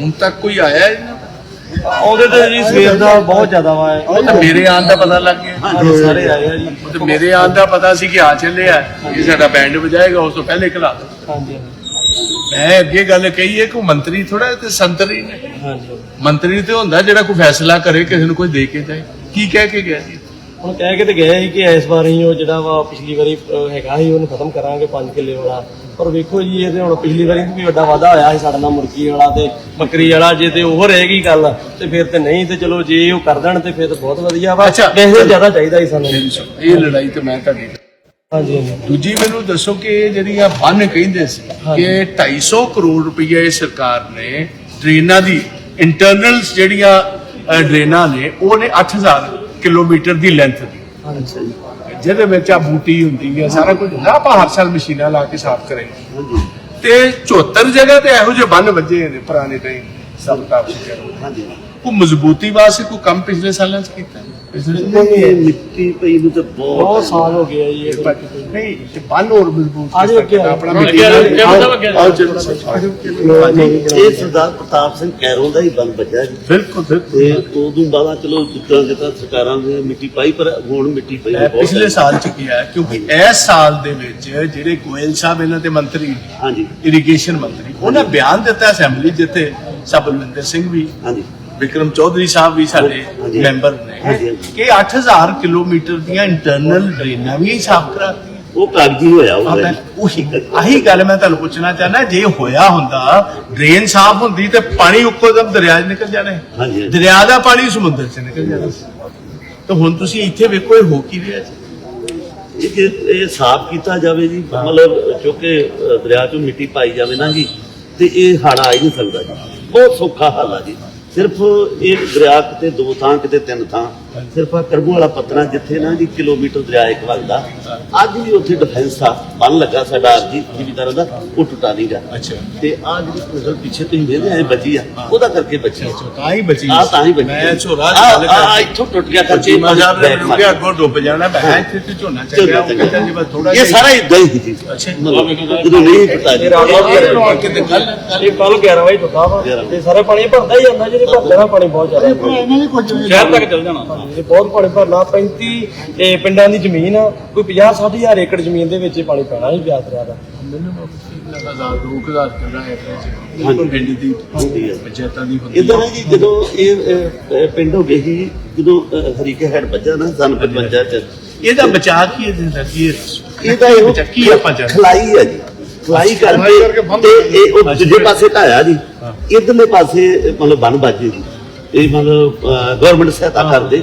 ਹੁਣ ਤੱਕ ਕੋਈ ਆਇਆ ਹੀ ਨਾ ਉਹਦੇ ਤੇ ਜੀ ਸਵੇਰ ਦਾ ਬਹੁਤ ਜ਼ਿਆਦਾ ਵਾ। ਉਹ ਤਾਂ ਮੇਰੇ ਆਉਣ ਦਾ ਪਤਾ ਲੱਗ ਗਿਆ। ਸਾਰੇ ਆਏ ਆ ਜੀ। ਉਹ ਤਾਂ ਮੇਰੇ ਆਉਣ ਦਾ ਪਤਾ ਸੀ ਕਿ ਆ ਚੱਲੇ ਆ। ਇਹ ਸਾਡਾ ਬੈਂਡ ਵਜਾਏਗਾ ਉਸ ਤੋਂ ਪਹਿਲੇ ਖਲਾ ਹਾਂਜੀ ਮੈਂ ਅੱਗੇ ਗੱਲ ਕਹੀ ਹੈ ਕਿ ਉਹ ਮੰਤਰੀ ਥੋੜਾ ਤੇ ਸੰਤਰੀ ਨੇ। ਹਾਂਜੀ। ਮੰਤਰੀ ਤੇ ਹੁੰਦਾ ਜਿਹੜਾ ਕੋਈ ਫੈਸਲਾ ਕਰੇ ਕਿਸੇ ਨੂੰ ਕੋਈ ਦੇ ਕੇ ਜਾਏ। ਕੀ ਕਹਿ ਕੇ ਗਿਆ ਜੀ? ਹੁਣ ਕਹਿ ਕੇ ਤੇ ਗਏ ਸੀ ਕਿ ਇਸ ਵਾਰ ਹੀ ਉਹ ਜਿਹੜਾ ਵਾ ਪਿਛਲੀ ਵਾਰੀ ਅਹ, ਹੈਗਾ ਸੀ ਉਹਨੂੰ ਖਤਮ ਕਰਾਂਗੇ 5 ਕਿੱਲੇ ਵਾਲਾ। ਪਰ ਵੇਖੋ ਜੀ ਇਹਦੇ ਹੁਣ ਪਿਛਲੀ ਵਾਰੀ ਵੀ ਵੱਡਾ ਵਾਧਾ ਹੋਇਆ ਸੀ ਸਾਡੇ ਨਾਲ ਮੁਰਗੀ ਵਾਲਾ ਤੇ ਬੱਕਰੀ ਵਾਲਾ ਜੇ ਤੇ ਉਹ ਰਹੇਗੀ ਗੱਲ ਤੇ ਫਿਰ ਤੇ ਨਹੀਂ ਤੇ ਚਲੋ ਜੇ ਉਹ ਕਰ ਦੇਣ ਤੇ ਫਿਰ ਤਾਂ ਬਹੁਤ ਵਧੀਆ ਵਾ। ਅੱਛਾ। ਕਿਸੇ ਤੋਂ ਜ਼ਿਆਦਾ ਚਾਹੀਦਾ ਸੀ ਸਾਨੂੰ। ਇਹ ਲੜਾਈ ਤੇ ਮੈਂ ਤੁਹਾਡੀ ਹਾਂਜੀ ਹਾਂਜੀ। ਦੂਜੀ ਮੈਨੂੰ ਦੱਸੋ ਕਿ ਇਹ ਜਿਹੜੀਆਂ ਬੰਨ ਕਹਿੰਦੇ ਸੀ ਕਿ 250 ਕਰੋੜ ਰੁਪਏ ਸਰਕਾਰ ਨੇ ਡਰੇਨਾਂ ਦੀ ਇੰਟਰਨਲਸ ਜਿਹੜੀਆਂ ਡਰੇਨਾਂ ਨੇ ਉਹ ਨੇ 8000 ਕਿਲੋਮੀਟਰ ਦੀ ਲੈਂਥ ਦੀ। ਹਾਂਜੀ ਜਿਹਦੇ ਵਿੱਚ ਆ ਬੂਟੀ ਹੁੰਦੀ ਹੈ ਸਾਰਾ ਕੁਝ ਹੁੰਦਾ। ਆਪਾਂ ਹਰ ਸਾਲ ਮਸ਼ੀਨਾਂ ਲਾ ਕੇ ਸਾਫ਼ ਕਰਾਂਗੇ ਤੇ 74 ਜਗ੍ਹਾ ਤੇ ਇਹੋ ਜਿਹੇ ਬੰਨ ਵੱਜੇ ਨੇ ਪੁਰਾਣੇ ਟਾਈਮ ਸਭ ਕਾਫੀ ਕਰੋ ਹਾਂਜੀ। ਕੋਈ ਮਜ਼ਬੂਤੀ ਵਾਸਤੇ ਕੋਈ ਕੰਮ ਪਿਛਲੇ ਸਾਲਾਂ ਚ ਕੀਤਾ ਹੈ? ਪਿਛਲੇ ਇਹ ਮਿੱਟੀ ਪਈ ਨੂੰ ਤੇ ਬਹੁਤ ਬਹੁਤ ਸਾਲ ਹੋ ਗਏ ਆ ਜੀ ਇਹ ਨਹੀਂ ਤੇ ਬੰਨ ਹੋਰ ਮਜ਼ਬੂਤ ਆਜੋ ਅੱਗੇ ਆਓ। ਆਪਣਾ ਅੱਗੇ ਮਿੱਟੀ ਆਓ, ਅੱਗੇ ਆਓ, ਅੱਗੇ ਆਓ। ਆਓ। ਚਲੋ ਇਹ ਸਰਦਾਰ ਪ੍ਰਤਾਪ ਸਿੰਘ ਕੈਰੋਂ ਦਾ ਹੀ ਬਲ ਬਚਿਆ ਜੀ। ਬਿਲਕੁਲ ਬਿਲਕੁਲ। ਤੇ ਉਦੋਂ ਬਾਅਦ ਚਲੋ ਜਿੱਦਾਂ ਜਿੱਦਾਂ ਸਰਕਾਰਾਂ ਨੇ ਮਿੱਟੀ ਪਾਈ ਪਰ ਹੁਣ ਮਿੱਟੀ ਪਈ ਇਹ ਬਹੁਤ ਪਿਛਲੇ ਸਾਲ ਚ ਕੀ ਹੈ ਕਿਉਂਕਿ ਇਸ ਸਾਲ ਦੇ ਵਿੱਚ ਜਿਹੜੇ ਗੋਇਲ ਸਾਹਿਬ ਇਹਨਾਂ ਦੇ ਮੰਤਰੀ ਹਾਂਜੀ। ਇਰੀਗੇਸ਼ਨ ਮੰਤਰੀ ਉਹਨਾਂ ਬਿਆਨ ਦਿੱਤਾ ਅਸੈਂਬਲੀ ਜਿੱਥੇ ਸਭ ਬਲਵਿੰਦਰ ਸਿੰਘ ਵੀ ਹਾਂਜੀ। ਵਿਕਰਮ ਚੌਧਰੀ ਸਾਹਿਬ ਵੀ ਸਾਡੇ। ਮੈਂਬਰ ਨੇ। ਕਿ 8000 ਕਿਲੋਮੀਟਰ ਦੀਆਂ ਇੰਟਰਨਲ ਡਰੇਨਾਂ ਵੀ ਸਾਫ਼ ਕਰਾਤੀਆਂ। ਉਹ ਕਾਗਜ਼ੀ ਹੋਇਆ ਉਹ ਆਹ ਗੱਲ ਮੈਂ ਤੁਹਾਨੂੰ ਪੁੱਛਣਾ ਚਾਹਨਾ ਜੇ ਹੋਇਆ ਹੁੰਦਾ ਡਰੇਨ ਸਾਫ਼ ਹੁੰਦੀ ਤੇ ਪਾਣੀ ਉੱਕੋ ਦਮ ਦਰਿਆ 'ਚ ਨਿਕਲ ਜਾਣਾ ਦਰਿਆ ਦਾ ਪਾਣੀ ਸਮੁੰਦਰ 'ਚ ਨਿਕਲ ਜਾਣਾ ਤਾਂ ਹੁਣ ਤੁਸੀਂ ਇੱਥੇ ਵੇਖੋ ਇਹ ਹੋ ਕੀ ਰਿਹਾ ਜੀ? ਇਹ ਸਾਫ਼ ਕੀਤਾ ਜਾਵੇ ਜੀ ਮਤਲਬ ਕਿਉਂਕਿ ਦਰਿਆ ਚੋਂ ਮਿੱਟੀ ਪਾਈ ਜਾਵੇ ਨਾ ਜੀ ਤੇ ਇਹ ਹੜ ਆ ਹੀ ਨਹੀਂ ਸਕਦਾ ਜੀ। ਬਹੁਤ ਸੌਖਾ ਹਾਲ ਆ ਜੀ। ਸਿਰਫ ਇਹ ਦਰਿਆ ਕਿਤੇ ਦੋ ਥਾਂ ਕਿਤੇ ਤਿੰਨ ਥਾਂ ਸਿਰਫ ਆ ਕਰਬੂ ਵਾਲਾ ਪੱਤਣਾ ਜਿੱਥੇ ਨਾ ਜੀ ਕਿਲੋਮੀਟਰ ਦਰਿਆ ਇੱਕ ਵਗਦਾ ਅੱਜ ਵੀ ਉੱਥੇ ਡਿਫੈਂਸ ਆ ਬੰਨ ਲੱਗਾ ਸਾਡਾ ਜੀ ਜ਼ਿਮੀਦਾਰਾਂ ਦਾ ਉਹ ਟੁੱਟਾ ਨਹੀਂਗਾ ਅੱਛਾ। ਤੇ ਆ ਜਿਹੜੀ ਫਸਲ ਪਿੱਛੇ ਤੁਸੀਂ ਵੇਖਦੇ ਆ ਬਚੀ ਆ ਉਹਦਾ ਕਰਕੇ ਬਚੀ ਆ। ਤਾਂ ਹੀ ਬਚੀ। ਆ ਤਾਂ ਹੀ ਬਚੀ ਮੈਂ ਝੋਰਾ ਆ ਗੱਲ ਆ ਕਰਦਾ। ਇੱਥੋਂ ਟੁੱਟ ਗਿਆ ਕਰਕੇ ਬੈਕ ਰੁਪਏ ਮਾਰਿਆ। ਅੱਗੋਂ ਡੁੱਬ ਜਾਣਾ ਮੈਂ ਕਿਹਾ ਇੱਥੇ ਤੇ ਝੋਨਾ ਚੱਲ ਗਿਆ ਉਹ ਕਹਿੰਦਾ ਜੀ ਬਸ ਥੋੜਾ ਇਹ ਸਾਰਾ ਇਦਾਂ ਹੀ ਸੀ। ਅੱਛਾ। ਜਦੋਂ ਨਹੀਂ ਪਤਾ ਜੀ। ਇਹ ਕੱਲ 11 ਵਜੇ ਟੁੱਟਾ ਵਾ। ਤੇ ਸਾਰੇ ਪਾਣੀ ਭਰਦਾ ਹੀ ਜਾਂਦਾ ਜਿਹੜੇ ਭਰ ਜਾਣਾ ਪਾਣੀ ਬਹੁਤ ਜ਼ਿਆਦਾ। ਸ਼ਹਿਰ ਤੱਕ ਚੱਲ ਜਾਣਾ। ਇਹ ਬਹੁਤ ਪਾਣੀ ਭਰਨਾ 35 ਇਹ ਪਿੰਡਾਂ ਦੀ ਜ਼ਮੀਨ ਆ ਕੋਈ 50 60 ਹਜ਼ਾਰ ਏਕੜ ਜ਼ਮੀਨ ਦੇ ਵਿੱਚ ਇਹ ਪਾਣੀ ਪੈਣਾ ਹੀ ਬਿਆਸ ਦਰਿਆ ਦਾ। ਹਜ਼ਾਰ ਦੋ ਕੁ ਹਜ਼ਾਰ ਕਿੱਲਾ ਹੈ ਪਿੰਡ ਦੀ ਹੁੰਦੀ ਹੈ। ਪੰਚਾਇਤਾਂ ਦੀ ਹੁੰਦੀ ਇਦਾਂ ਹੈ ਜੀ ਜਦੋਂ ਇਹ ਪਿੰਡ ਹੋ ਗਏ ਸੀ ਜਦੋਂ ਹਰੀਕੇ ਹੈਡ ਵੱਜਾ ਨਾ ਸਨ 55 ਚ। ਇਹਦਾ ਬਚਾਅ ਕੀ ਹੈ ਇਹਦਾ ਕੀ ਹੈ? ਇਹਦਾ ਇਹੋ ਬਚਾਅ ਕੀ ਆਪਾਂ ਚਾਹੁੰਦੇ ਖਲਾਈ ਹੈ ਜੀ। ਖਲਾਈ ਕਰਕੇ ਤੇ ਇਹ ਉਹ ਦੂਜੇ ਪਾਸੇ ਢਾਇਆ ਜੀ। ਇਧਰਲੇ ਪਾਸੇ ਮਤਲਬ ਬਨ ਬਾਜੇ ਜੀ। ਇਹ ਮਤਲਬ ਗਵਰਨਮੈਂਟ ਸਹਾਇਤਾ ਕਰਦੇ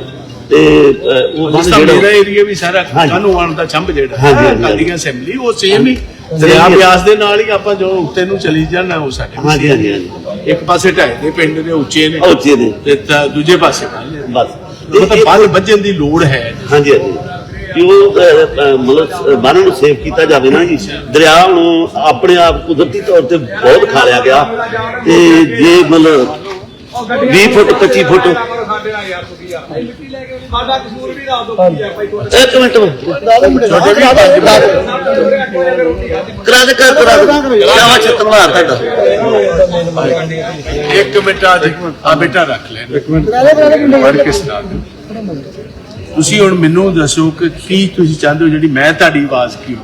ਤੇ ਉਹ ਤਰ੍ਹਾਂ ਮੇਰਾ ਜਿਹੜਾ ਏਰੀਆ ਵੀ ਸਾਰਾ। ਕਾਨੂੰ ਆਉਣ ਦਾ ਚੰਬ ਜਿਹੜਾ ਕਾਲੀਆਂ ਅਸੈਂਬਲੀ ਉਹ ਸੇਮ ਹੀ। ਦਰਿਆ। ਬਿਆਸ ਦੇ ਨਾਲ ਹੀ ਆਪਾਂ ਜੋ ਉੱਤੇ ਨੂੰ ਚਲੀ ਜਾਣਾ ਉਹ ਸਾਡੇ ਹਾਂਜੀ ਹਾਂਜੀ ਹਾਂਜੀ। ਇੱਕ ਪਾਸੇ ਢਾਈ ਦੇ ਪਿੰਡ ਦੇ ਉੱਚੇ ਨੇ ਉੱਚੇ ਨੇ। ਤੇ ਦੂਜੇ ਪਾਸੇ। ਬਸ। ਮਤਲਬ ਬੰਨ ਵੱਜਣ ਦੀ ਲੋੜ ਹੈ। ਹਾਂਜੀ ਹਾਂਜੀ। ਕਿ ਉਹ ਮਤਲਬ ਬੰਨ ਨੂੰ ਸੇਵ ਕੀਤਾ ਜਾਵੇ ਨਾ ਜੀ। ਦਰਿਆ ਨੂੰ ਆਪਣੇ ਆਪ ਕੁਦਰਤੀ ਤੌਰ ਤੇ ਬਹੁਤ ਖਾਲਿਆ ਗਿਆ। ਤੇ ਜੇ ਮਤਲਬ 20 ਫੁੱਟ 25 ਫੁੱਟ। ਇੱਕ ਮਿੰਟ ਕਰਾ ਦੇ ਕਰ ਕਰਾ ਦੇ। ਕਿਆ ਚਤਨਵਾਰ ਤੁਹਾਡਾ। ਇੱਕ ਮਿੰਟ ਆ ਜੀ ਆ ਬੇਟਾ ਰੱਖ ਲੈ ਇੱਕ ਮਿੰਟ। ਪੜ੍ਹ ਕੇ ਸੁਣਾ ਦਿਓ। ਤੁਸੀਂ ਹੁਣ ਮੈਨੂੰ ਦੱਸੋ ਕਿ ਕੀ ਤੁਸੀਂ ਚਾਹੁੰਦੇ ਹੋ ਜਿਹੜੀ ਮੈਂ ਤੁਹਾਡੀ ਆਵਾਜ਼ ਕੀ ਹੋ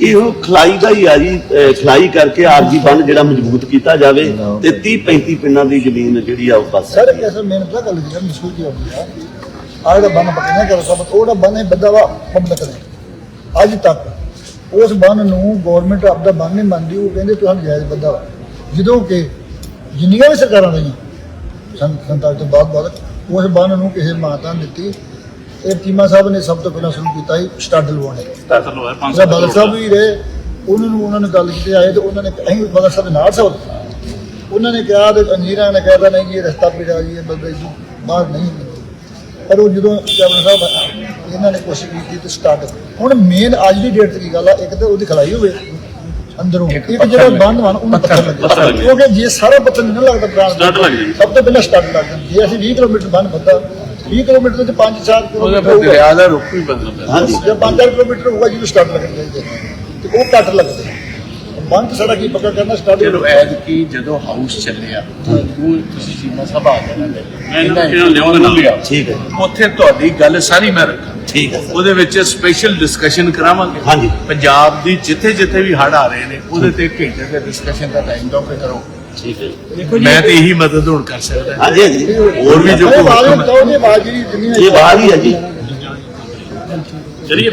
ਇਹੋ ਖਲਾਈ ਦਾ ਹੀ ਆ ਜੀ, ਅਹ, ਖਲਾਈ ਕਰਕੇ ਆਰਜੀ ਬੰਨ ਜਿਹੜਾ ਮਜ਼ਬੂਤ ਕੀਤਾ ਜਾਵੇ ਤੇ 30 35 ਪਿੰਡਾਂ ਦੀ ਜ਼ਮੀਨ ਜਿਹੜੀ ਆ ਉਹ ਬਸ ਸਰ, ਇਹ ਅਸਲ ਮੈਨੂੰ ਪਤਾ ਗੱਲ ਜਿਹੜੀ ਮਸ਼ਹੂਰ ਕੀ ਹੁੰਦੀ ਆ। ਆਹ ਦਾ ਬੰਨ ਪਕੜਨਾ ਕਰ ਸਭ ਉਹਦਾ ਬੰਨ ਹੈ ਬੱਦਾ ਵਾ, ਪਬਲਿਕ ਨੇ। ਅੱਜ ਤੱਕ ਉਸ ਬੰਨ ਨੂੰ ਗਵਰਨਮੈਂਟ ਆਪਦਾ ਬੰਨ ਨਹੀਂ ਮੰਨਦੀ, ਉਹ ਕਹਿੰਦੇ ਤੁਹਾਨੂੰ ਜਾਇਜ਼ ਬੱਦਾ ਵਾ। ਜਦੋਂ ਕਿ ਜਿੰਨੀਆਂ ਵੀ ਸਰਕਾਰਾਂ ਰਹੀਆਂ, ਸੰ ਤੋਂ ਬਾਅਦ ਬਾਅਦ ਉਸ ਬੰਨ ਨੂੰ ਕਿਸੇ ਮਾਤਾ ਨੇ ਦਿੱਤੀ ਇਹ ਚੀਮਾ ਸਾਹਿਬ ਨੇ ਸਭ ਤੋਂ ਪਹਿਲਾਂ ਸ਼ੁਰੂ ਕੀਤਾ ਸੀ ਸਟੱਡ ਲਵਾਉਣੇ। ਜਿਹੜਾ ਬਾਦਲ ਸਾਹਿਬ ਵੀ ਰਹੇ ਉਹਨਾਂ ਨੂੰ ਉਹਨਾਂ ਨੇ ਗੱਲ ਕੀਤੀ ਆਏ ਤੇ ਉਹਨਾਂ ਨੇ ਅਸੀਂ ਬਾਦਲ ਸਾਹਿਬ ਦੇ ਨਾਲ ਸਭ ਉਹਨਾਂ ਨੇ ਕਿਹਾ ਤੇ ਅੰਜੀਰਾਂ ਨੇ ਕਹਿਤਾ ਨਹੀਂ ਜੀ ਇਹ ਰਸਤਾ ਪਿਆ ਜੀ ਇਹ ਬੰਦੇ ਜੀ ਬਾਹਰ ਨਹੀਂ ਪਰ ਉਹ ਜਦੋਂ ਕੈਬਨਿਟ ਸਾਹਿਬ ਇਹਨਾਂ ਨੇ ਕੋਸ਼ਿਸ਼ ਕੀਤੀ ਤੇ ਸਟਾਰਟ ਹੁਣ ਮੇਨ ਅੱਜ ਦੀ ਡੇਟ ਕੀ ਗੱਲ ਆ ਇੱਕ ਤਾਂ ਉਹਦੀ ਖਲਾਈ ਹੋਵੇ ਅੰਦਰੋਂ। ਇੱਕ ਜਿਹੜਾ ਬੰਦ ਵਨ ਉਹਨੂੰ ਪੱਥਰ ਲੱਗੇ। ਕਿਉਂਕਿ ਜੇ ਸਾਰਾ ਪੱਥਰ ਨਹੀਂ ਲੱਗਦਾ ਸਟਾਰਟ ਲੱਗ। ਜੀ ਸਭ ਤੋਂ ਪਹਿਲਾਂ ਸਟਾਰਟ ਲੱਗ ਜਾਂਦਾ ਜੇ ਅਸੀਂ 20 ਕਿਲੋਮੀਟਰ ਬੰਨ ਬੱਦਾ 20 ਕਿਲੋਮੀਟਰ ਦੇ 5-4 ਉਹਦਾ ਕਿਲੋਮੀਟਰ ਫਿਰ। ਦਰਿਆ ਦਾ ਰੁੱਖ ਵੀ ਬਦਲਦਾ ਹਾਂਜੀ ਜੇ 5 ਕਿਲੋਮੀਟਰ ਹੋਊਗਾ ਜਿਹਨੂੰ ਸਟਾਰਟ ਲੱਗਣਾ ਚਾਹੀਦਾ ਤੇ ਉਹ ਘੱਟ ਲੱਗਦੇ ਬੰਦ ਸਾਡਾ ਕੀ ਪੱਕਾ ਕਰਨਾ ਸਟਾਰਟ ਚਲੋ ਐਦ ਕੀ ਜਦੋਂ ਹਾਊਸ ਚੱਲਿਆ ਉਹ ਤੁਸੀਂ ਸੀਮਾ ਸਭਾ ਦੇਣਾ ਮੈਂ ਇਹਨਾਂ ਲਿਆਉਂਦਾ ਨਾਲ। ਠੀਕ ਹੈ। ਉੱਥੇ ਤੁਹਾਡੀ ਗੱਲ ਸਾਰੀ ਮੈਂ ਰੱਖਾਂ। ਠੀਕ ਹੈ। ਉਹਦੇ ਵਿੱਚ ਸਪੈਸ਼ਲ ਡਿਸਕਸ਼ਨ ਕਰਾਵਾਂਗੇ। ਹਾਂਜੀ। ਪੰਜਾਬ ਦੀ ਜਿੱਥੇ ਜਿੱਥੇ ਵੀ ਹੜ ਆ ਰਹੇ ਨੇ ਉਹਦੇ ਤੇ ਘੰਟੇ ਦੇ ਡਿਸਕਸ਼ਨ ਦਾ ਟਾਈਮ ਦੋ ਕੇ ਕਰੋ। ਠੀਕ ਹੈ ਮੈਂ ਤੇ ਇਹੀ ਮਦਦ ਹੁਣ ਕਰ ਸਕਦਾ। ਹਾਂਜੀ ਹਾਂਜੀ। ਹੋਰ ਵੀ ਜੋ ਕੋਈ ਹੁਕਮ ਹੈ। ਆਵਾਜ਼ ਜਿਹੜੀ ਜਿੰਨੀ ਇਹ ਬਾਹਰ ਹੀ ਹੈ ਜੀ। ਚਲਿਏ